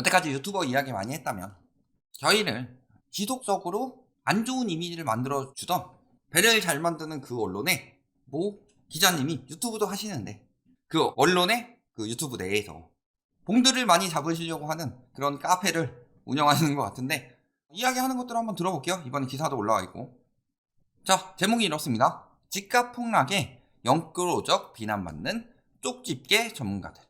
여태까지 유튜버 이야기 많이 했다면 저희를 지속적으로 안 좋은 이미지를 만들어 주던 배를 잘 만드는 그 언론에 모 기자님이 유튜브도 하시는데 그 언론의 그 유튜브 내에서 봉들을 많이 잡으시려고 하는 그런 카페를 운영하시는 것 같은데 이야기하는 것들을 한번 들어볼게요. 이번에 기사도 올라와 있고 자 제목이 이렇습니다. 집값 폭락에 영끌오적 비난받는 쪽집게 전문가들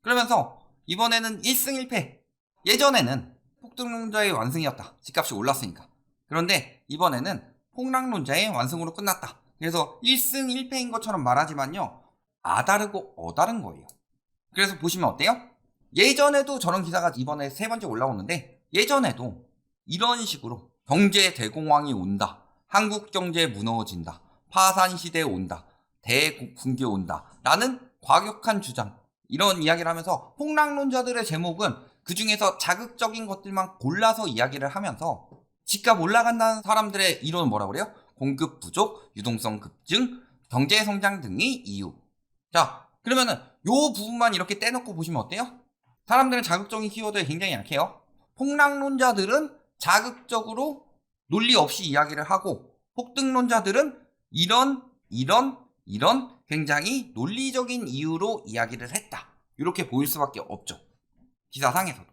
그러면서 이번에는 1승 1패 예전에는 폭등론자의 완승이었다. 집값이 올랐으니까. 그런데 이번에는 폭락론자의 완승으로 끝났다. 그래서 1승 1패인 것처럼 말하지만요. 아다르고 어다른 거예요. 그래서 보시면 어때요? 예전에도 저런 기사가 이번에 세 번째 올라오는데 예전에도 이런 식으로 경제 대공황이 온다. 한국 경제 무너진다. 파산 시대 온다. 대붕괴 온다. 라는 과격한 주장. 이런 이야기를 하면서 폭락론자들의 제목은 그 중에서 자극적인 것들만 골라서 이야기를 하면서 집값 올라간다는 사람들의 이론은 뭐라 그래요? 공급 부족, 유동성 급증, 경제 성장 등이 이유. 자, 그러면은 요 부분만 이렇게 떼놓고 보시면 어때요? 사람들은 자극적인 키워드에 굉장히 약해요. 폭락론자들은 자극적으로 논리 없이 이야기를 하고 폭등론자들은 이런 이런 이런 굉장히 논리적인 이유로 이야기를 했다. 이렇게 보일 수밖에 없죠. 기사상에서도.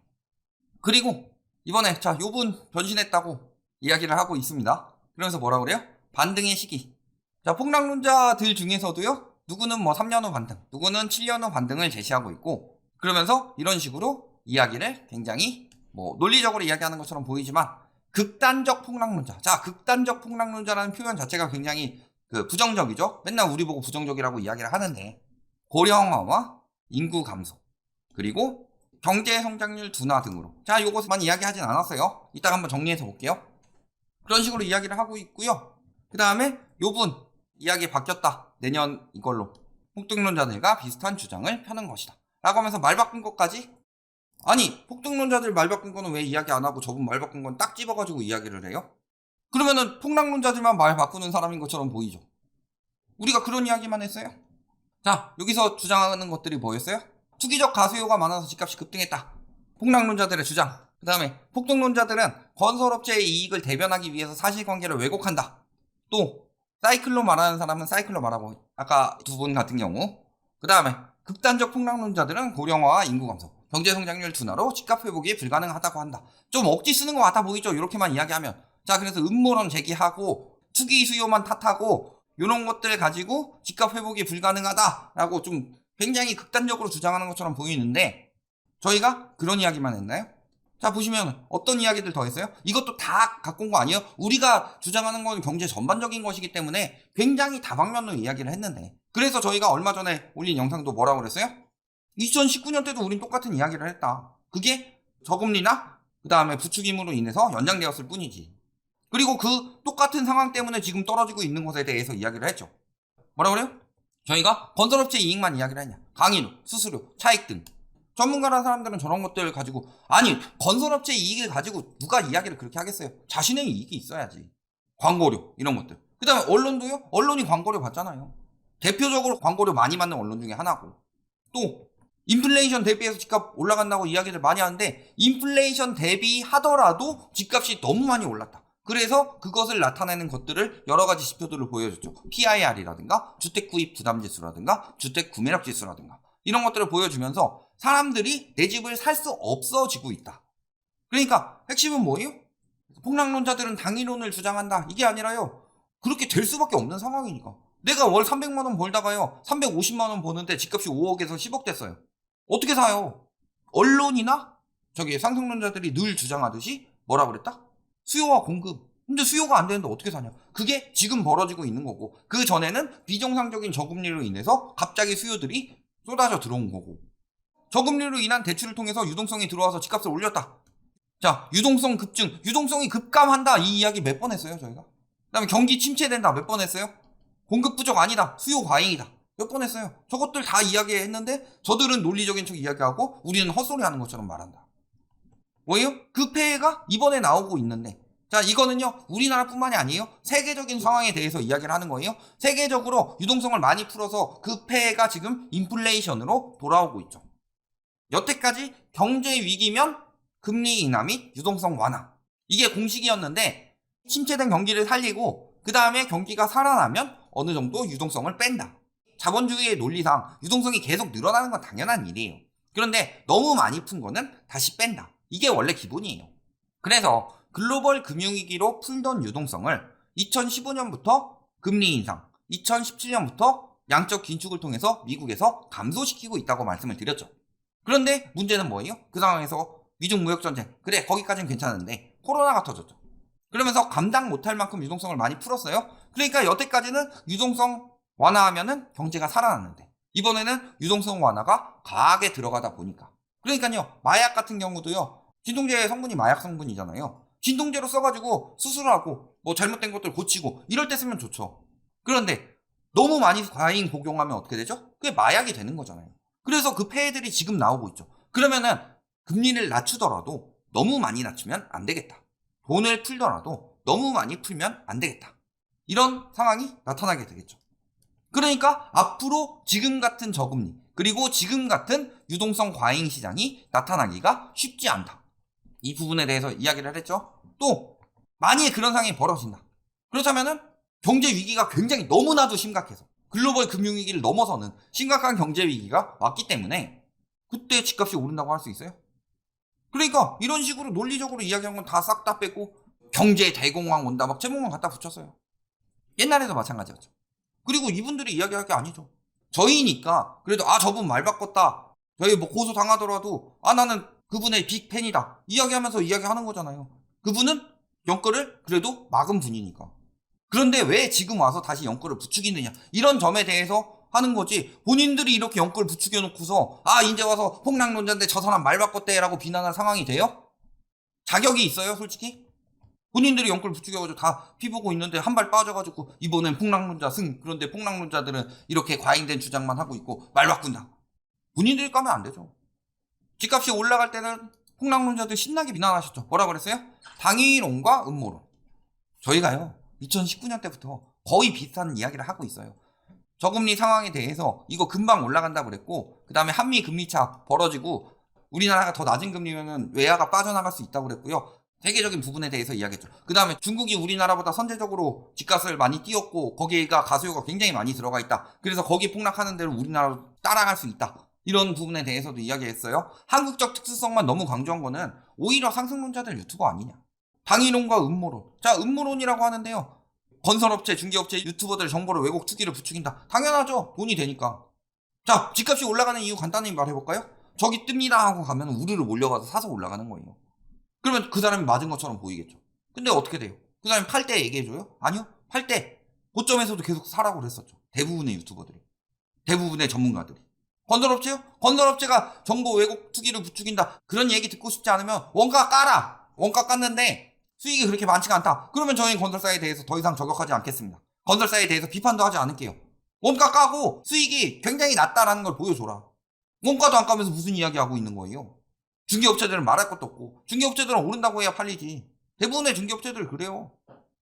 그리고 이번에 자 요분 변신했다고 이야기를 하고 있습니다. 그러면서 뭐라 그래요? 반등의 시기. 자 폭락론자들 중에서도요. 누구는 뭐 3년 후 반등, 누구는 7년 후 반등을 제시하고 있고 그러면서 이런 식으로 이야기를 굉장히 뭐 논리적으로 이야기하는 것처럼 보이지만 극단적 폭락론자. 자, 극단적 폭락론자라는 표현 자체가 굉장히 그 부정적이죠. 맨날 우리 보고 부정적이라고 이야기를 하는데 고령화와 인구 감소 그리고 경제 성장률 둔화 등으로 자, 요것만 이야기하진 않았어요. 이따가 한번 정리해서 볼게요. 그런 식으로 이야기를 하고 있고요. 그 다음에 요분 이야기 바뀌었다. 내년 이걸로 폭등론자들과 비슷한 주장을 펴는 것이다. 라고 하면서 말 바꾼 것까지 아니 폭등론자들 말 바꾼 거는 왜 이야기 안 하고 저분 말 바꾼 건 딱 집어가지고 이야기를 해요? 그러면은 폭락론자들만 말 바꾸는 사람인 것처럼 보이죠. 우리가 그런 이야기만 했어요. 자 여기서 주장하는 것들이 뭐였어요? 투기적 가수요가 많아서 집값이 급등했다. 폭락론자들의 주장. 그 다음에 폭등론자들은 건설업체의 이익을 대변하기 위해서 사실관계를 왜곡한다. 또 사이클로 말하는 사람은 사이클로 말하고 아까 두 분 같은 경우 그 다음에 극단적 폭락론자들은 고령화와 인구 감소 경제 성장률 둔화로 집값 회복이 불가능하다고 한다. 좀 억지 쓰는 것 같아 보이죠? 이렇게만 이야기하면. 자, 그래서 음모론 제기하고 투기 수요만 탓하고 이런 것들 가지고 집값 회복이 불가능하다라고 좀 굉장히 극단적으로 주장하는 것처럼 보이는데 저희가 그런 이야기만 했나요? 자, 보시면 어떤 이야기들 더 했어요? 이것도 다 갖고 온 거 아니에요? 우리가 주장하는 건 경제 전반적인 것이기 때문에 굉장히 다방면으로 이야기를 했는데 그래서 저희가 얼마 전에 올린 영상도 뭐라고 그랬어요? 2019년 때도 우린 똑같은 이야기를 했다. 그게 저금리나 그 다음에 부추김으로 인해서 연장되었을 뿐이지. 그리고 그 똑같은 상황 때문에 지금 떨어지고 있는 것에 대해서 이야기를 했죠. 뭐라 그래요? 저희가 건설업체 이익만 이야기를 했냐. 강의료, 수수료, 차익 등. 전문가라는 사람들은 저런 것들 가지고 아니 건설업체 이익을 가지고 누가 이야기를 그렇게 하겠어요. 자신의 이익이 있어야지. 광고료 이런 것들. 그 다음에 언론도요. 언론이 광고료 받잖아요. 대표적으로 광고료 많이 받는 언론 중에 하나고 또 인플레이션 대비해서 집값 올라간다고 이야기를 많이 하는데 인플레이션 대비하더라도 집값이 너무 많이 올랐다. 그래서 그것을 나타내는 것들을 여러 가지 지표들을 보여줬죠. PIR이라든가 주택 구입 부담 지수라든가 주택 구매력 지수라든가 이런 것들을 보여주면서 사람들이 내 집을 살 수 없어지고 있다. 그러니까 핵심은 뭐예요? 폭락론자들은 당위론을 주장한다. 이게 아니라요. 그렇게 될 수밖에 없는 상황이니까. 내가 월 300만 원 벌다가요. 350만 원 버는데 집값이 5억에서 10억 됐어요. 어떻게 사요? 언론이나 저기 상승론자들이 늘 주장하듯이 뭐라 그랬다? 수요와 공급. 근데 수요가 안 되는데 어떻게 사냐? 그게 지금 벌어지고 있는 거고 그 전에는 비정상적인 저금리로 인해서 갑자기 수요들이 쏟아져 들어온 거고 저금리로 인한 대출을 통해서 유동성이 들어와서 집값을 올렸다. 자, 유동성 급증, 유동성이 급감한다 이 이야기 몇 번 했어요 저희가? 그다음에 경기 침체된다 몇 번 했어요? 공급 부족 아니다, 수요 과잉이다 몇 번 했어요. 저것들 다 이야기했는데 저들은 논리적인 척 이야기하고 우리는 헛소리하는 것처럼 말한다. 뭐예요? 그 폐해가 이번에 나오고 있는데 자 이거는요 우리나라뿐만이 아니에요 세계적인 상황에 대해서 이야기를 하는 거예요 세계적으로 유동성을 많이 풀어서 그 폐해가 지금 인플레이션으로 돌아오고 있죠 여태까지 경제 위기면 금리 인하 및 유동성 완화. 이게 공식이었는데 침체된 경기를 살리고 그 다음에 경기가 살아나면 어느 정도 유동성을 뺀다. 자본주의의 논리상 유동성이 계속 늘어나는 건 당연한 일이에요. 그런데 너무 많이 푼 거는 다시 뺀다. 이게 원래 기본이에요. 그래서 글로벌 금융위기로 풀던 유동성을 2015년부터 금리 인상, 2017년부터 양적 긴축을 통해서 미국에서 감소시키고 있다고 말씀을 드렸죠. 그런데 문제는 뭐예요? 그 상황에서 미중 무역 전쟁. 그래, 거기까지는 괜찮은데 코로나가 터졌죠. 그러면서 감당 못할 만큼 유동성을 많이 풀었어요. 그러니까 여태까지는 유동성 완화하면은 경제가 살아났는데 이번에는 유동성 완화가 과하게 들어가다 보니까 그러니까요 마약 같은 경우도요 진통제 성분이 마약 성분이잖아요. 진통제로 써가지고 수술하고 뭐 잘못된 것들 고치고 이럴 때 쓰면 좋죠. 그런데 너무 많이 과잉 복용하면 어떻게 되죠? 그게 마약이 되는 거잖아요. 그래서 그 폐해들이 지금 나오고 있죠. 그러면은 금리를 낮추더라도 너무 많이 낮추면 안 되겠다. 돈을 풀더라도 너무 많이 풀면 안 되겠다. 이런 상황이 나타나게 되겠죠. 그러니까 앞으로 지금 같은 저금리 그리고 지금 같은 유동성 과잉 시장이 나타나기가 쉽지 않다. 이 부분에 대해서 이야기를 했죠. 또 만약에 그런 상황이 벌어진다. 그렇다면은 경제 위기가 굉장히 너무나도 심각해서 글로벌 금융 위기를 넘어서는 심각한 경제 위기가 왔기 때문에 그때 집값이 오른다고 할 수 있어요? 그러니까 이런 식으로 논리적으로 이야기한 건 다 싹 다 빼고 경제 대공황 온다 막 제목만 갖다 붙였어요. 옛날에도 마찬가지였죠. 그리고 이분들이 이야기할 게 아니죠. 저희니까 그래도 아 저분 말 바꿨다. 저희 뭐 고소 당하더라도 아 나는 그분의 빅팬이다. 이야기하면서 이야기하는 거잖아요. 그분은 영끌을 그래도 막은 분이니까. 그런데 왜 지금 와서 다시 영끌을 부추기느냐 이런 점에 대해서 하는 거지 본인들이 이렇게 영끌 부추겨 놓고서 아 이제 와서 폭락론자인데 저 사람 말 바꿨대 라고 비난할 상황이 돼요? 자격이 있어요 솔직히? 본인들이 영끌 부추겨가지고 다 피보고 있는데 한 발 빠져가지고 이번엔 폭락론자 승 그런데 폭락론자들은 이렇게 과잉된 주장만 하고 있고 말 바꾼다 본인들이 까면 안 되죠 집값이 올라갈 때는 폭락론자들 신나게 비난하셨죠 뭐라 그랬어요? 당위론과 음모론 저희가요 2019년 때부터 거의 비슷한 이야기를 하고 있어요 저금리 상황에 대해서 이거 금방 올라간다 그랬고 그 다음에 한미 금리차 벌어지고 우리나라가 더 낮은 금리면은 외화가 빠져나갈 수 있다고 그랬고요 세계적인 부분에 대해서 이야기했죠. 그 다음에 중국이 우리나라보다 선제적으로 집값을 많이 띄웠고 거기가 가수요가 굉장히 많이 들어가 있다. 그래서 거기 폭락하는 대로 우리나라로 따라갈 수 있다. 이런 부분에 대해서도 이야기했어요. 한국적 특수성만 너무 강조한 거는 오히려 상승론자들 유튜버 아니냐. 당위론과 음모론. 자, 음모론이라고 하는데요. 건설업체, 중개업체, 유튜버들 정보를 왜곡 투기를 부추긴다. 당연하죠. 돈이 되니까. 자, 집값이 올라가는 이유 간단히 말해볼까요? 저기 뜹니다 하고 가면 우르르 몰려가서 사서 올라가는 거예요. 그러면 그 사람이 맞은 것처럼 보이겠죠. 근데 어떻게 돼요? 그 사람이 팔 때 얘기해줘요? 아니요. 팔 때 고점에서도 계속 사라고 그랬었죠. 대부분의 유튜버들이. 대부분의 전문가들이. 건설업체요? 건설업체가 정보 왜곡 투기를 부추긴다. 그런 얘기 듣고 싶지 않으면 원가 까라. 원가 깠는데 수익이 그렇게 많지가 않다. 그러면 저희는 건설사에 대해서 더 이상 저격하지 않겠습니다. 건설사에 대해서 비판도 하지 않을게요. 원가 까고 수익이 굉장히 낮다라는 걸 보여줘라. 원가도 안 까면서 무슨 이야기 하고 있는 거예요? 중개업체들은 말할 것도 없고 중개업체들은 오른다고 해야 팔리지 대부분의 중개업체들 그래요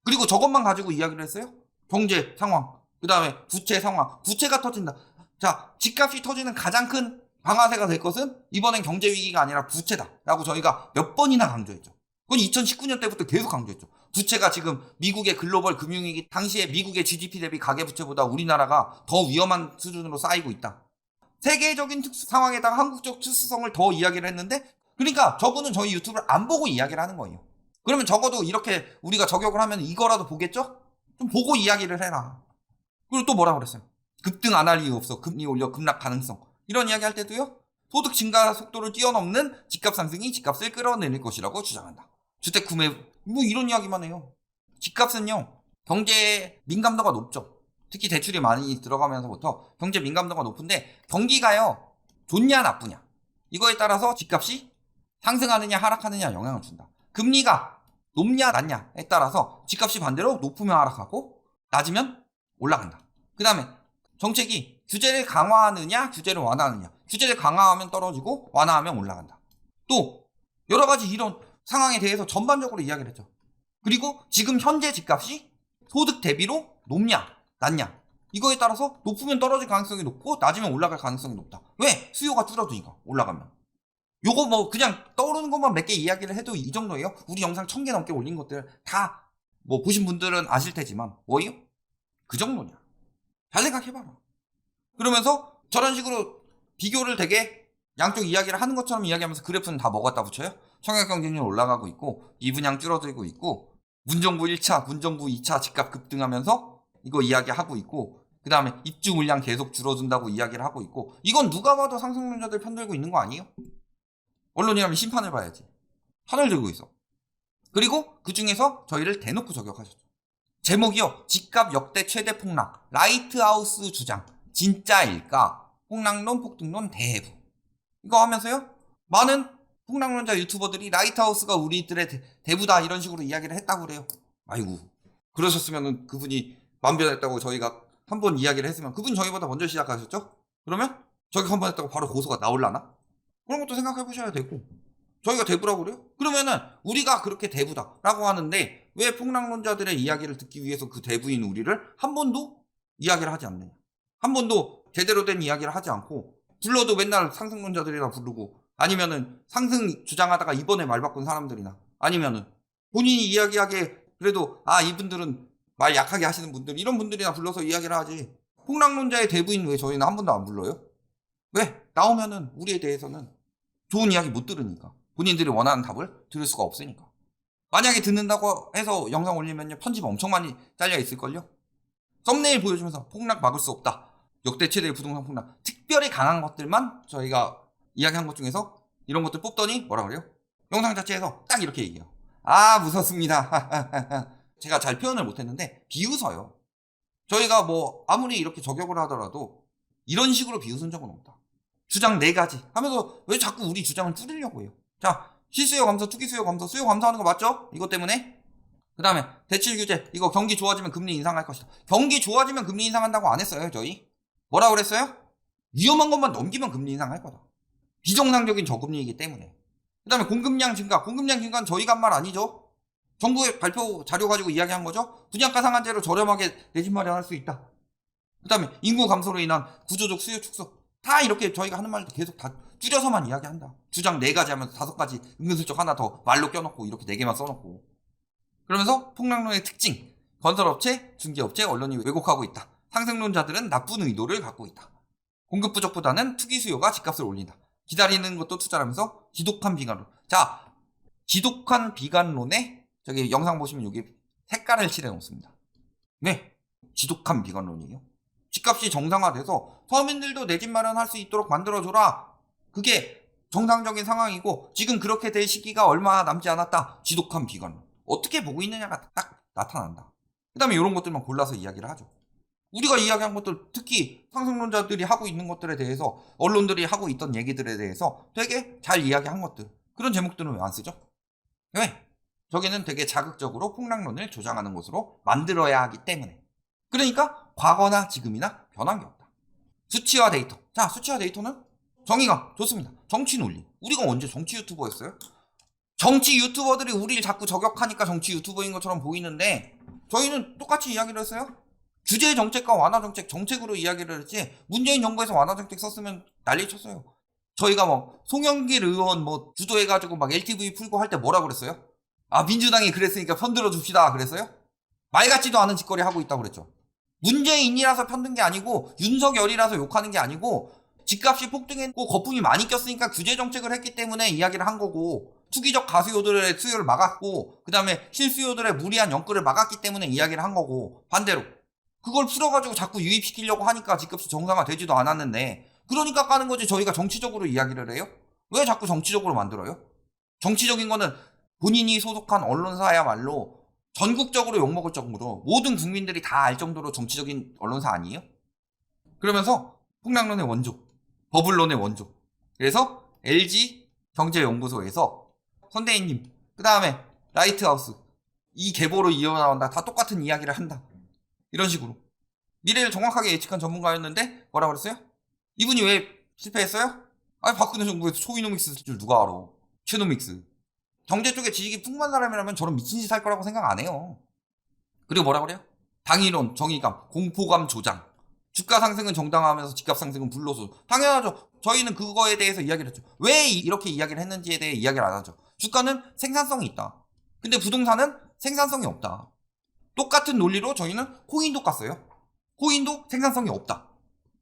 그리고 저것만 가지고 이야기를 했어요 경제 상황 그 다음에 부채 상황 부채가 터진다 자 집값이 터지는 가장 큰 방아쇠가 될 것은 이번엔 경제 위기가 아니라 부채다 라고 저희가 몇 번이나 강조했죠 그건 2019년 때부터 계속 강조했죠 부채가 지금 미국의 글로벌 금융위기 당시에 미국의 GDP 대비 가계부채보다 우리나라가 더 위험한 수준으로 쌓이고 있다 세계적인 특수 상황에다가 한국적 특수성을 더 이야기를 했는데 그러니까 저분은 저희 유튜브를 안 보고 이야기를 하는 거예요. 그러면 적어도 이렇게 우리가 저격을 하면 이거라도 보겠죠? 좀 보고 이야기를 해라. 그리고 또 뭐라 그랬어요? 급등 안 할 이유 없어. 금리 올려 급락 가능성. 이런 이야기 할 때도요. 소득 증가 속도를 뛰어넘는 집값 상승이 집값을 끌어내릴 것이라고 주장한다. 주택 구매 뭐 이런 이야기만 해요. 집값은요. 경제 민감도가 높죠. 특히 대출이 많이 들어가면서부터 경제 민감도가 높은데 경기가요. 좋냐 나쁘냐. 이거에 따라서 집값이 상승하느냐 하락하느냐 영향을 준다. 금리가 높냐 낮냐에 따라서 집값이 반대로 높으면 하락하고 낮으면 올라간다. 그 다음에 정책이 규제를 강화하느냐 규제를 완화하느냐 규제를 강화하면 떨어지고 완화하면 올라간다. 또 여러 가지 이런 상황에 대해서 전반적으로 이야기를 했죠. 그리고 지금 현재 집값이 소득 대비로 높냐 낮냐 이거에 따라서 높으면 떨어질 가능성이 높고 낮으면 올라갈 가능성이 높다. 왜? 수요가 줄어드니까 올라가면. 요거 뭐 그냥 떠오르는 것만 몇 개 이야기를 해도 이 정도예요. 우리 영상 천 개 넘게 올린 것들 다 뭐 보신 분들은 아실 테지만 뭐예요? 그 정도냐? 잘 생각해봐라. 그러면서 저런 식으로 비교를 되게 양쪽 이야기를 하는 것처럼 이야기하면서 그래프는 다 먹었다 붙여요. 청약 경쟁률 올라가고 있고 이분양 줄어들고 있고 문정부 1차, 문정부 2차 집값 급등하면서 이거 이야기하고 있고 그 다음에 입주 물량 계속 줄어든다고 이야기를 하고 있고 이건 누가 봐도 상승론자들 편들고 있는 거 아니에요? 언론이라면 심판을 봐야지. 판을 들고 있어. 그리고 그 중에서 저희를 대놓고 저격하셨죠. 제목이요. 집값 역대 최대 폭락. 라이트하우스 주장. 진짜일까? 폭락론, 폭등론 대부. 이거 하면서요. 많은 폭락론자 유튜버들이 라이트하우스가 우리들의 대, 대부다 이런 식으로 이야기를 했다고 그래요. 아이고. 그러셨으면 그분이 만변했다고 저희가 한 번 이야기를 했으면 그분 저희보다 먼저 시작하셨죠? 그러면 저기 한 번 했다고 바로 고소가 나올라나? 그런 것도 생각해 보셔야 되고 저희가 대부라고 그래요? 그러면은 우리가 그렇게 대부다라고 하는데 왜 폭락론자들의 이야기를 듣기 위해서 그 대부인 우리를 한 번도 이야기를 하지 않느냐? 한 번도 제대로 된 이야기를 하지 않고 불러도 맨날 상승론자들이나 부르고 아니면은 상승 주장하다가 이번에 말 바꾼 사람들이나 아니면은 본인이 이야기하게 그래도 아 이분들은 말 약하게 하시는 분들 이런 분들이나 불러서 이야기를 하지 폭락론자의 대부인 왜 저희는 한 번도 안 불러요? 왜? 나오면은 우리에 대해서는 좋은 이야기 못 들으니까 본인들이 원하는 답을 들을 수가 없으니까 만약에 듣는다고 해서 영상 올리면요 편집 엄청 많이 잘려 있을걸요? 썸네일 보여주면서 폭락 막을 수 없다. 역대 최대의 부동산 폭락. 특별히 강한 것들만 저희가 이야기한 것 중에서 이런 것들 뽑더니 뭐라 그래요? 영상 자체에서 딱 이렇게 얘기해요. 아 무섭습니다. 제가 잘 표현을 못했는데 비웃어요. 저희가 뭐 아무리 이렇게 저격을 하더라도 이런 식으로 비웃은 적은 없다. 주장 네 가지 하면서 왜 자꾸 우리 주장을 뚫으려고 해요? 자, 실수요 감소, 투기 수요 감소, 수요 감소하는 거 맞죠? 이것 때문에. 그 다음에 대출 규제, 이거 경기 좋아지면 금리 인상할 것이다. 경기 좋아지면 금리 인상한다고 안 했어요, 저희. 뭐라 그랬어요? 위험한 것만 넘기면 금리 인상할 거다. 비정상적인 저금리이기 때문에. 그 다음에 공급량 증가, 공급량 증가는 저희가 한 말 아니죠? 정부의 발표 자료 가지고 이야기한 거죠? 분양가 상한제로 저렴하게 내집 마련할 수 있다. 그 다음에 인구 감소로 인한 구조적 수요 축소. 다 이렇게 저희가 하는 말도 계속 다 줄여서만 이야기한다. 주장 네 가지 하면서 다섯 가지 은근슬쩍 하나 더 말로 껴놓고 이렇게 네 개만 써놓고. 그러면서 폭락론의 특징. 건설업체, 중개업체, 언론이 왜곡하고 있다. 상승론자들은 나쁜 의도를 갖고 있다. 공급 부족보다는 투기 수요가 집값을 올린다. 기다리는 것도 투자라면서 지독한 비관론. 자, 지독한 비관론에 저기 영상 보시면 여기 색깔을 칠해 놓습니다. 네, 지독한 비관론이에요. 집값이 정상화돼서 서민들도 내 집 마련할 수 있도록 만들어줘라. 그게 정상적인 상황이고 지금 그렇게 될 시기가 얼마 남지 않았다. 지독한 비관. 어떻게 보고 있느냐가 딱 나타난다. 그 다음에 이런 것들만 골라서 이야기를 하죠. 우리가 이야기한 것들 특히 상승론자들이 하고 있는 것들에 대해서 언론들이 하고 있던 얘기들에 대해서 되게 잘 이야기한 것들 그런 제목들은 왜 안 쓰죠? 왜? 저기는 되게 자극적으로 폭락론을 조장하는 것으로 만들어야 하기 때문에 그러니까 과거나 지금이나 변한 게 없다. 수치와 데이터. 자, 수치와 데이터는 정의가 좋습니다. 정치 논리. 우리가 언제 정치 유튜버였어요? 정치 유튜버들이 우리를 자꾸 저격하니까 정치 유튜버인 것처럼 보이는데 저희는 똑같이 이야기를 했어요. 규제 정책과 완화 정책 정책으로 이야기를 했지 문재인 정부에서 완화 정책 썼으면 난리 쳤어요. 저희가 뭐 송영길 의원 뭐 주도해가지고 막 LTV 풀고 할 때 뭐라 그랬어요? 아 민주당이 그랬으니까 편들어 줍시다 그랬어요? 말 같지도 않은 짓거리 하고 있다고 그랬죠. 문재인이라서 편든 게 아니고 윤석열이라서 욕하는 게 아니고 집값이 폭등했고 거품이 많이 꼈으니까 규제 정책을 했기 때문에 이야기를 한 거고 투기적 가수요들의 수요를 막았고 그 다음에 실수요들의 무리한 연끌을 막았기 때문에 이야기를 한 거고 반대로 그걸 풀어가지고 자꾸 유입시키려고 하니까 집값이 정상화 되지도 않았는데 그러니까 까는 거지 저희가 정치적으로 이야기를 해요? 왜 자꾸 정치적으로 만들어요? 정치적인 거는 본인이 소속한 언론사야말로 전국적으로 욕먹을 정도로 모든 국민들이 다 알 정도로 정치적인 언론사 아니에요? 그러면서 폭락론의 원조, 버블론의 원조. 그래서 LG 경제연구소에서 선대인님, 그 다음에 라이트하우스 이 계보로 이어나온다. 다 똑같은 이야기를 한다. 이런 식으로 미래를 정확하게 예측한 전문가였는데 뭐라 그랬어요? 이분이 왜 실패했어요? 아니 박근혜 정부에서 초이노믹스 쓸 줄 누가 알아? 최노믹스. 경제 쪽에 지식이 풍부한 사람이라면 저런 미친 짓 할 거라고 생각 안 해요. 그리고 뭐라 그래요? 당위론, 정의감, 공포감 조장, 주가 상승은 정당하면서 집값 상승은 불로소. 당연하죠. 저희는 그거에 대해서 이야기를 했죠. 왜 이- 이렇게 이야기를 했는지에 대해 이야기를 안 하죠. 주가는 생산성이 있다. 근데 부동산은 생산성이 없다. 똑같은 논리로 저희는 코인도 깠어요. 코인도 생산성이 없다.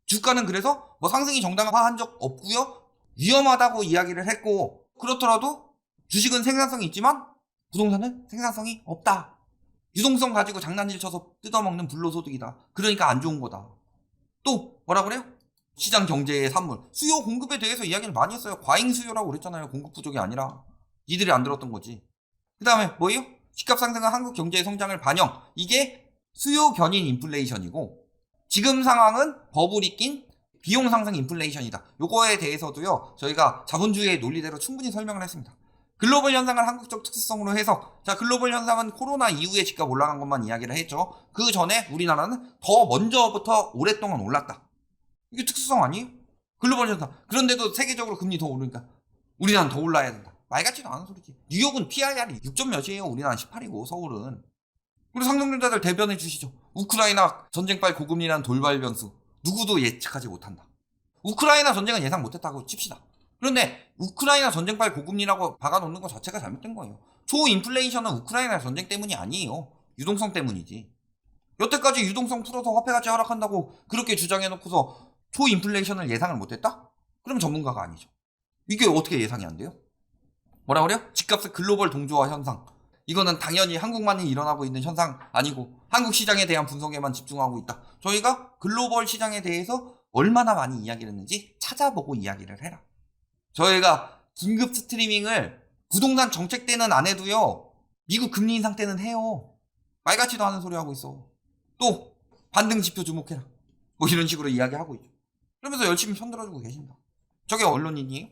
주가는 그래서 뭐 상승이 정당화한 적 없고요. 위험하다고 이야기를 했고 그렇더라도 주식은 생산성이 있지만 부동산은 생산성이 없다. 유동성 가지고 장난질 쳐서 뜯어먹는 불로소득이다. 그러니까 안 좋은 거다. 또 뭐라 그래요? 시장 경제의 산물 수요 공급에 대해서 이야기를 많이 했어요. 과잉 수요라고 그랬잖아요. 공급 부족이 아니라 이들이 안 들었던 거지. 그 다음에 뭐예요? 집값 상승은 한국 경제의 성장을 반영. 이게 수요 견인 인플레이션이고 지금 상황은 버블이 낀 비용 상승 인플레이션이다. 요거에 대해서도요. 저희가 자본주의의 논리대로 충분히 설명을 했습니다. 글로벌 현상을 한국적 특수성으로 해석. 자, 글로벌 현상은 코로나 이후에 집값 올라간 것만 이야기를 했죠. 그 전에 우리나라는 더 먼저부터 오랫동안 올랐다. 이게 특수성 아니에요? 글로벌 현상. 그런데도 세계적으로 금리 더 오르니까 우리나라는 더 올라야 된다. 말 같지도 않은 소리지. 뉴욕은 PIR이 6점 몇이에요. 우리나라는 18이고 서울은. 우리 상종자들 대변해 주시죠. 우크라이나 전쟁발 고금리라는 돌발 변수. 누구도 예측하지 못한다. 우크라이나 전쟁은 예상 못했다고 칩시다. 그런데 우크라이나 전쟁발 고금리라고 박아놓는 것 자체가 잘못된 거예요. 초인플레이션은 우크라이나 전쟁 때문이 아니에요. 유동성 때문이지. 여태까지 유동성 풀어서 화폐 가치 하락한다고 그렇게 주장해놓고서 초인플레이션을 예상을 못했다? 그럼 전문가가 아니죠. 이게 어떻게 예상이 안 돼요? 뭐라 그래요? 집값의 글로벌 동조화 현상. 이거는 당연히 한국만이 일어나고 있는 현상 아니고 한국 시장에 대한 분석에만 집중하고 있다. 저희가 글로벌 시장에 대해서 얼마나 많이 이야기를 했는지 찾아보고 이야기를 해라. 저희가 긴급 스트리밍을 부동산 정책 때는 안 해도요. 미국 금리 인상 때는 해요. 말 같지도 않은 소리 하고 있어. 또 반등 지표 주목해라. 뭐 이런 식으로 이야기하고 있죠. 그러면서 열심히 편들어주고 계신다. 저게 언론인이에요?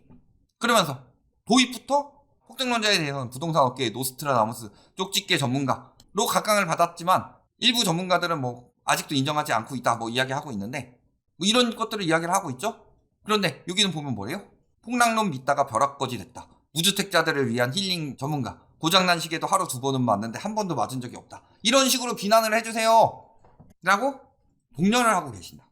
그러면서 도입부터 폭등론자에 대해서는 부동산 업계의 노스트라다무스 쪽집게 전문가로 각광을 받았지만 일부 전문가들은 뭐 아직도 인정하지 않고 있다 뭐 이야기하고 있는데 뭐 이런 것들을 이야기를 하고 있죠. 그런데 여기는 보면 뭐래요? 폭락론 믿다가 벼락거지 됐다. 무주택자들을 위한 힐링 전문가. 고장난 시계도 하루 두 번은 맞는데 한 번도 맞은 적이 없다. 이런 식으로 비난을 해주세요. 라고 독려를 하고 계신다.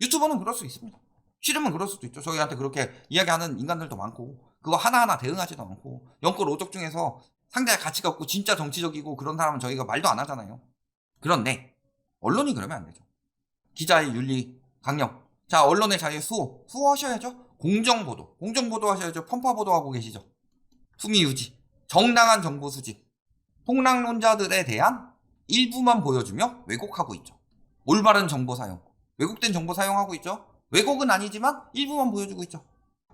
유튜버는 그럴 수 있습니다. 싫으면 그럴 수도 있죠. 저희한테 그렇게 이야기하는 인간들도 많고 그거 하나하나 대응하지도 않고 연골 오적 중에서 상대의 가치가 없고 진짜 정치적이고 그런 사람은 저희가 말도 안 하잖아요. 그런데 언론이 그러면 안 되죠. 기자의 윤리 강령. 자 언론의 자유 수호 수호하셔야죠. 공정보도 공정보도 하셔야죠. 편파보도 하고 계시죠. 품위 유지 정당한 정보 수집 폭락론자들에 대한 일부만 보여주며 왜곡하고 있죠. 올바른 정보 사용 왜곡된 정보 사용하고 있죠. 왜곡은 아니지만 일부만 보여주고 있죠.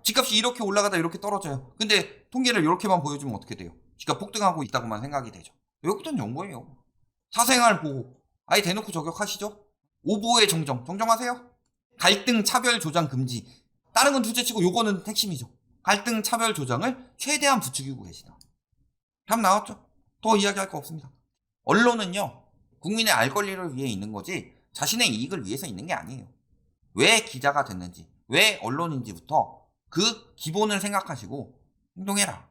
집값이 이렇게 올라가다 이렇게 떨어져요. 근데 통계를 이렇게만 보여주면 어떻게 돼요? 집값 폭등하고 있다고만 생각이 되죠. 왜곡된 정보예요. 사생활 보호. 아예 대놓고 저격하시죠? 오보의 정정. 정정하세요. 갈등 차별 조장 금지. 다른 건 둘째치고 요거는 핵심이죠. 갈등 차별 조장을 최대한 부추기고 계시다. 답 나왔죠? 더 이야기할 거 없습니다. 언론은요, 국민의 알 권리를 위해 있는 거지 자신의 이익을 위해서 있는 게 아니에요. 왜 기자가 됐는지, 왜 언론인지부터 그 기본을 생각하시고 행동해라.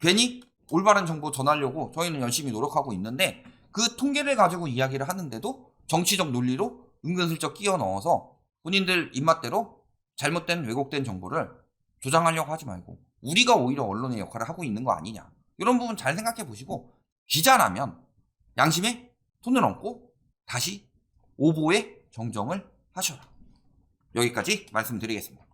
괜히 올바른 정보 전하려고 저희는 열심히 노력하고 있는데 그 통계를 가지고 이야기를 하는데도 정치적 논리로 은근슬쩍 끼워 넣어서 본인들 입맛대로 잘못된 왜곡된 정보를 조장하려고 하지 말고 우리가 오히려 언론의 역할을 하고 있는 거 아니냐. 이런 부분 잘 생각해 보시고 기자라면 양심에 손을 얹고 다시 오보의 정정을 하셔라. 여기까지 말씀드리겠습니다.